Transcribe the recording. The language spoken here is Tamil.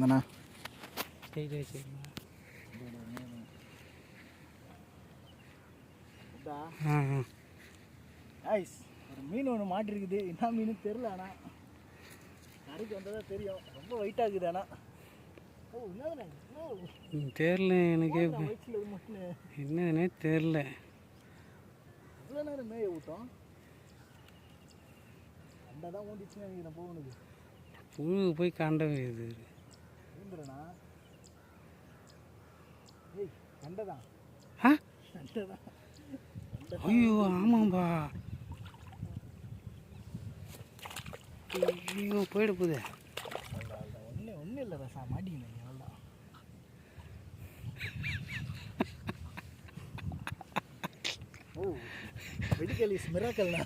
இந்தண்ணா ஸ்டேஜ் வச்சுருக்கேன். ஐஸ் ஒரு மீன் ஒன்று மாட்டிருக்குது. என்ன மீன் தெரில ஆனால் கரைக்கு வந்ததா தெரியும். ரொம்ப வெயிட்டாக இருக்குது ஆனால் தெரில எனக்கே. என்னதுன்னே தெரில இவ்வளோ நேரம் மேய விட்டோம் அண்டை தான் ஓடிச்சுன்னு நினைக்கிறேன் போகணுது. புழு போய் கண்ட இது இருந்துறேண்ணா ஏய் அண்டை தான் ஆ? ஐயோ ஆமாம்பா. ஐயோ போயிட போகுது. ஒன்றும் ஒன்றும் இல்லை ரசா அவ்வளோதான் ஓ மெடிக்கல் இஸ் மிராக்கல்னா